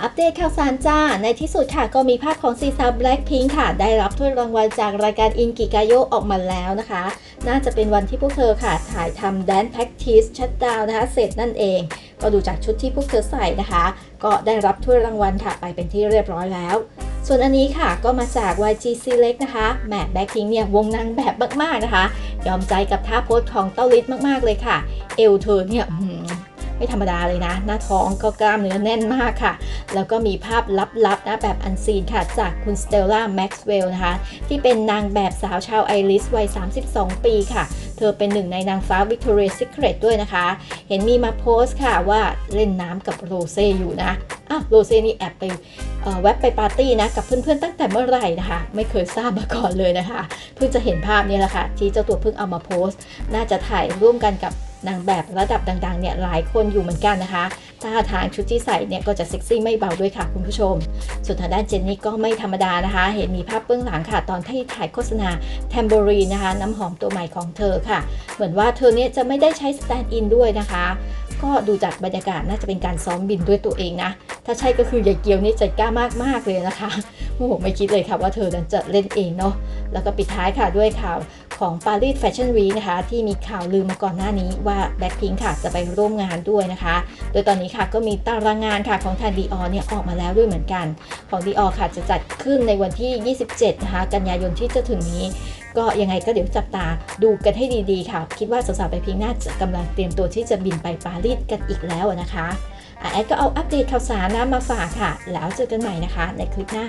อัปเดตข่าวสารจ้า ในที่สุดค่ะก็มีภาพของซีซาแบล็คพิงค่ะ ได้รับถ้วยรางวัลจากรายการอินกิกาโยออกมาแล้วนะคะ น่าจะเป็นวันที่พวกเธอค่ะ ถ่ายทำแดนแพ็กทีสชัดดาวนะคะ เสร็จนั่นเอง ก็ดูจากชุดที่พวกเธอใส่นะคะ ก็ได้รับถ้วยรางวัลค่ะ ไปเป็นที่เรียบร้อยแล้ว ส่วนอันนี้ค่ะก็มาจาก YG Select นะคะแหมแบ็คพิงเนี่ยวงนางแบบมากๆนะคะ ยอมใจกับท่าโพสของเต้าลิศมากๆเลยค่ะ เอวเธอเนี่ย ไม่ธรรมดาเลยนะ หน้าท้องก็กล้ามเนื้อแน่นมากค่ะ แล้วก็มีภาพลับๆนะแบบอันซีนค่ะ จากคุณสเตลล่าแม็กซ์เวลล์นะคะ ที่เป็นนางแบบสาวชาวไอริสวัย 32 ปีค่ะ เธอเป็นหนึ่งในนางฟ้าวิกตอเรียซิเครตด้วยนะคะ เห็นมีมาโพสต์ค่ะว่าเล่นน้ำกับโรเซ่อยู่นะอ้าวโรเซ่นี่แอบไปเอ่อแวบไปปาร์ตี้นะกับเพื่อนๆตั้งแต่เมื่อไหร่นะคะ ไม่เคยทราบมาก่อนเลยนะคะ เพิ่งจะเห็นภาพนี้แหละค่ะ ที่เจ้าตัวเพิ่งเอามาโพสต์ น่าจะถ่ายร่วมกันกับ นางแบบระดับดังๆเนี่ยหลายคนอยู่เหมือนกันนะคะท่าทางชุดที่ใส่เนี่ยก็จะเซ็กซี่ไม่เบาด้วยค่ะคุณผู้ชม ส่วนทางด้านเจนนี่ก็ไม่ธรรมดานะคะ เห็นมีภาพเบื้องหลังค่ะ ตอนที่ถ่ายโฆษณาแทมโบรีนะคะ น้ำหอมตัวใหม่ของเธอค่ะ เหมือนว่าเธอเนี่ยจะไม่ได้ใช้สแตนด์อินด้วยนะคะ ก็ดูจากบรรยากาศน่าจะเป็นการซ้อมบินด้วยตัวเองนะ ถ้าใช่ก็คือยายเกียวนี่ใจกล้ามากๆเลยนะคะโอ้โหไม่คิดเลยค่ะว่าเธอนั้นจะเล่นเองเนาะแล้วก็ปิดท้ายค่ะด้วยข่าว ของปารีสแฟชั่นวีนะคะ ที่มีข่าวลือมาก่อนหน้านี้ว่าแบ็คพิงค่ะจะไปร่วมงานด้วยนะคะ โดยตอนนี้ค่ะก็มีตารางงานค่ะของทางดีออเนี่ยออกมาแล้วด้วยเหมือนกัน ของดีออค่ะจะจัดขึ้นในวันที่ 27 นะคะ กันยายนที่จะถึงนี้ ก็ยังไงก็เดี๋ยวจับตาดูกันให้ดีๆค่ะ คิดว่าสาวๆไปพิงน่าจะกำลังเตรียมตัวที่จะบินไปปารีสกันอีกแล้วนะคะอะแอดก็เอาอัปเดตข่าวสารนะมาฝากค่ะ แล้วเจอกันใหม่นะคะ ในคลิปหน้า